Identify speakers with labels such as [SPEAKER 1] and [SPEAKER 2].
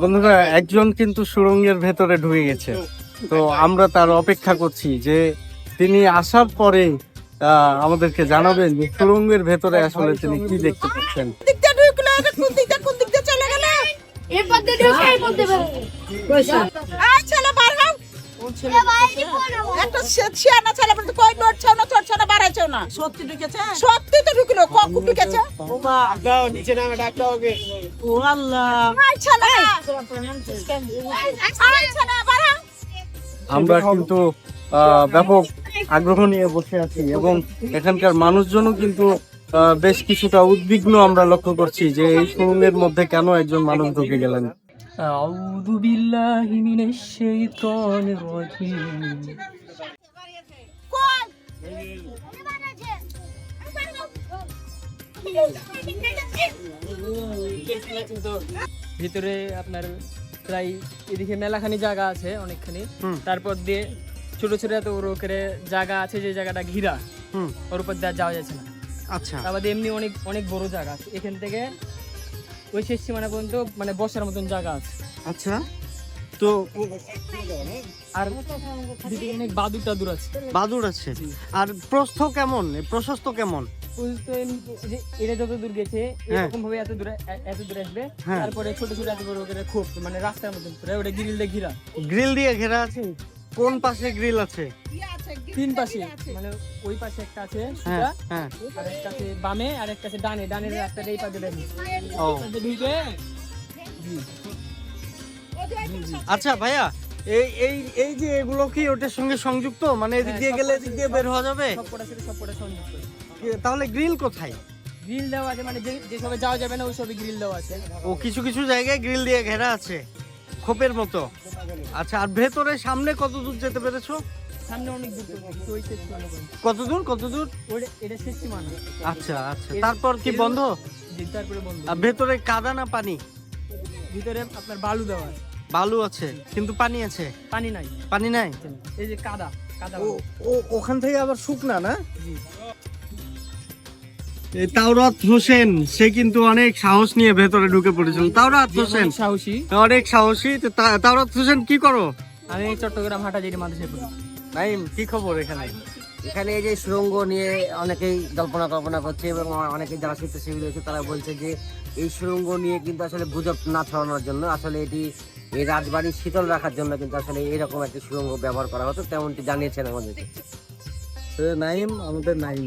[SPEAKER 1] বন্ধুরা একজন কিন্তু সুরঙ্গের ভেতরে ঢুকে গেছে। তো আমরা তার অপেক্ষা করছি যে তিনি আসার পরে আহ, আমাদেরকে জানাবেন যে সুরঙ্গের ভেতরে আসলে তিনি কি দেখতে পাচ্ছেন।
[SPEAKER 2] দিক দিয়ে ঢুকলো এটা কোন দিক দিয়ে কোন দিক দিয়ে চলে গেল?
[SPEAKER 3] এই পথে ঢুকে বলতে
[SPEAKER 2] আয় ছেলে একটা সে- ছেলে বলতে কই নড়ছেও না চড়ছেও না বাড়াইছেও না।
[SPEAKER 4] সত্যি ঢুকেছে?
[SPEAKER 2] সত্যি তো ঢুকলো কখন ঢুকেছে।
[SPEAKER 4] ও আল্লাহ।
[SPEAKER 2] আয় ছেলে আয় ছেলে বার
[SPEAKER 1] আমরা কিন্তু আহ, ব্যাপক আগ্রহ নিয়ে বসে আছি এবং এখানকার মানুষজনও কিন্তু বেশ কিছুটা উদ্বিগ্ন আমরা লক্ষ্য করছি যে এই সুড়ঙ্গের মধ্যে কেন একজন মানুষ ঢুকে গেলেন।
[SPEAKER 5] أعوذ بالله من الشيطان الرجيم
[SPEAKER 2] কই
[SPEAKER 5] ভিতরে আপনার প্রায় এদিকে মেলাখানি জায়গা আছে অনেকখানি
[SPEAKER 1] হুম।
[SPEAKER 5] তারপর দিয়ে ছোট ছোট এত বড় করে জায়গা আছে যে জায়গাটা ঘিরা
[SPEAKER 1] হুম
[SPEAKER 5] ওর উপর দিয়ে আর যাওয়া যাচ্ছে না
[SPEAKER 1] আচ্ছা
[SPEAKER 5] তারপর দিয়ে এমনি অনেক অনেক বড় জায়গা আছে এখান থেকে ওই শেষ সীমানা পর্যন্ত মানে বসার মতন জায়গা আছে।
[SPEAKER 1] আচ্ছা। তো
[SPEAKER 5] আর অনেক বাদুর টাদুর আছে।
[SPEAKER 1] বাদুর আছে। আর প্রস্থ কেমন? প্রশস্ত কেমন?
[SPEAKER 5] ওই তো এমনি যে এটা যত দূর গেছে
[SPEAKER 1] হ্যাঁ।
[SPEAKER 5] এরকম ভাবে এত দূরে এত দূরে আসবে।
[SPEAKER 1] হ্যাঁ।
[SPEAKER 5] তারপরে ছোট ছোট এত বড় করে খোপ মানে রাস্তার মতন ওটা গ্রিল দিয়ে ঘিরা।
[SPEAKER 1] গ্রিল দিয়ে ঘেরা আছে? কোন পাশে গ্রিল আছে
[SPEAKER 5] তিন পাশে মানে ওই পাশে একটা আছে
[SPEAKER 1] হ্যাঁ হ্যাঁ।
[SPEAKER 5] আর একটা আছে বামে আর একটা আছে ডানে। ডানের রাস্তাটা এই পাশে দেখি।
[SPEAKER 1] ও।
[SPEAKER 5] ঢুকে।
[SPEAKER 1] আচ্ছা ভাইয়া এই এই এই যে এগুলো কি ওটার সঙ্গে সংযুক্ত? মানে এদিক দিয়ে গেলে এদিক দিয়ে বের হওয়া যাবে?
[SPEAKER 5] সংযুক্ত।
[SPEAKER 1] তাহলে গ্রিল কোথায়?
[SPEAKER 5] গ্রিল দেওয়া আছে মানে যে যে সবে যাওয়া যাবে না ওই সবে গ্রিল দেওয়া আছে।
[SPEAKER 1] ও কিছু কিছু জায়গায় গ্রিল দিয়ে ঘেরা আছে খোপের মতো। আচ্ছা আর ভেতরে সামনে কত দূর যেতে পেরেছ?
[SPEAKER 5] সামনে অনেক দূর পর্যন্ত।
[SPEAKER 1] কত দূর কত দূর?
[SPEAKER 5] ওটা- এটা শেষ সীমানা
[SPEAKER 1] আচ্ছা আচ্ছা। তারপর কি বন্ধ?
[SPEAKER 5] জি, তারপরে বন্ধ।
[SPEAKER 1] আর ভেতরে কাদা না পানি?
[SPEAKER 5] ভিতরে আপনার বালু দেওয়া
[SPEAKER 1] বালু আছে কিন্তু পানি আছে?
[SPEAKER 5] পানি নাই।
[SPEAKER 1] পানি নাই?
[SPEAKER 5] এই যে কাদা কাদা
[SPEAKER 1] ও ও ওখান থেকে আবার শুকনা না?
[SPEAKER 5] জি।
[SPEAKER 1] তাওরাত হোসেন সে কিন্তু অনেক সাহস নিয়ে ভেতরে ঢুকে পড়েছিল। তাওরাত হোসেন।
[SPEAKER 5] সাহসী।
[SPEAKER 1] অনেক সাহসী। তাওরাত হোসেন কি করো?
[SPEAKER 5] আমি চট্টগ্রাম হাটাজারি মাদ্রাসায় পড়ি।
[SPEAKER 1] নাইম কি খবর এখানে?
[SPEAKER 6] এখানে এই যে সুরঙ্গ নিয়ে অনেকেই কল্পনা কল্পনা করছে এবং অনেকে যারা স্বেচ্ছাসেবী রয়েছে তারা বলছে যে এই সুরঙ্গ নিয়ে কিন্তু আসলে গুজব না ছড়ানোর জন্য আসলে এটি এই রাজবাড়ি শীতল রাখার জন্য কিন্তু আসলে এরকম একটি সুরঙ্গ ব্যবহার করা হতো তেমনটি জানিয়েছেন আমাদেরকে
[SPEAKER 1] নাইম আমাদের নাইম।